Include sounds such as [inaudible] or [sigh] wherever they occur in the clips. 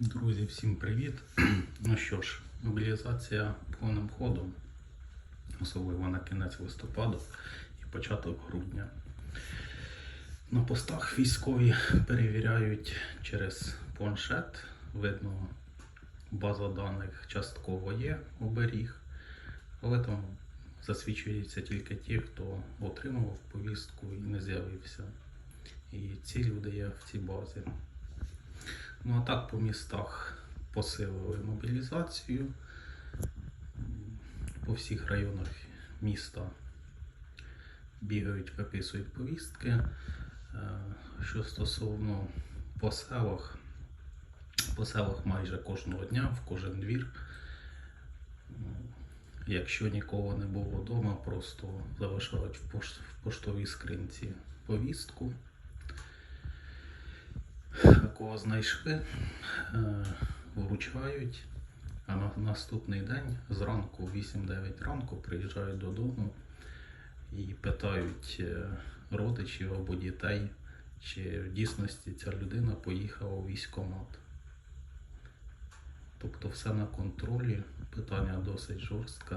Друзі, всім привіт. [clears throat] Ну що ж, мобілізація повним ходом, особливо на кінець листопаду і початок грудня. На постах військові перевіряють через планшет. Видно, база даних частково є оберіг, але там засвідчуються тільки ті, хто отримав повістку і не з'явився. І ці люди є в цій базі. Ну а так по містах посилили мобілізацію. По всіх районах міста бігають, виписують повістки. Е, Що стосовно по селах, по селах майже кожного дня, в кожен двір. Якщо нікого не було вдома, просто залишають в поштовій скринці повістку. Кого знайшли, е, вручають, а на наступний день зранку, 8-9 ранку, приїжджають додому і питають е, родичів або дітей, чи в дійсності ця людина поїхала у військкомат. Тобто все на контролі, питання досить жорстке.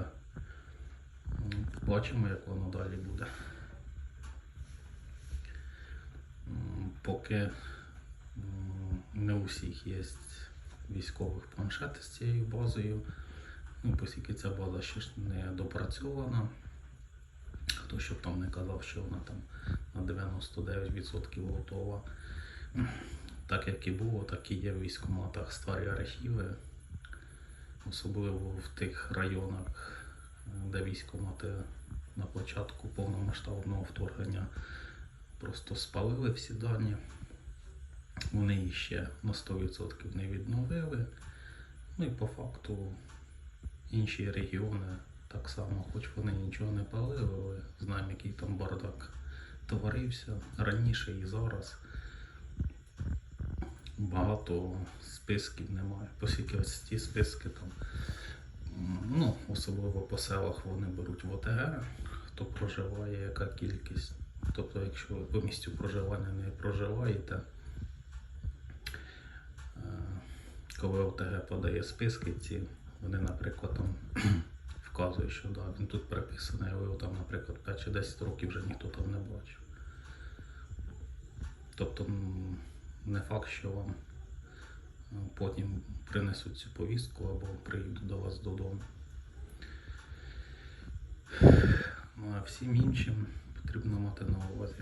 М, Бачимо, як воно далі буде. Поки не у всіх є військових планшети з цією базою. Ну, оскільки ця база ще ж не допрацьована. Хто щоб там не казав, що вона там на 99% готова. Так як і було, так і є в військкоматах старі архіви, особливо в тих районах, де військкомати на початку повномасштабного вторгнення просто спалили всі дані. Вони їх ще на 100% не відновили. Ну і по факту інші регіони так само, хоч вони нічого не палили, але знаємо, який там бардак творився раніше і зараз. Багато списків немає. Оскільки ось ці списки там, ну, особливо по селах вони беруть в ОТГ, хто проживає, яка кількість. Тобто, якщо ви по місцю проживання не проживаєте, коли ОТГ подає списки ці, вони, наприклад, там [clears throat] вказують, що да, він тут приписаний, але його там, наприклад, 5 чи 10 років вже ніхто там не бачив. Тобто не факт, що вам е, потім принесуть цю повістку або приїдуть до вас додому. Ну а всім іншим потрібно мати на увазі.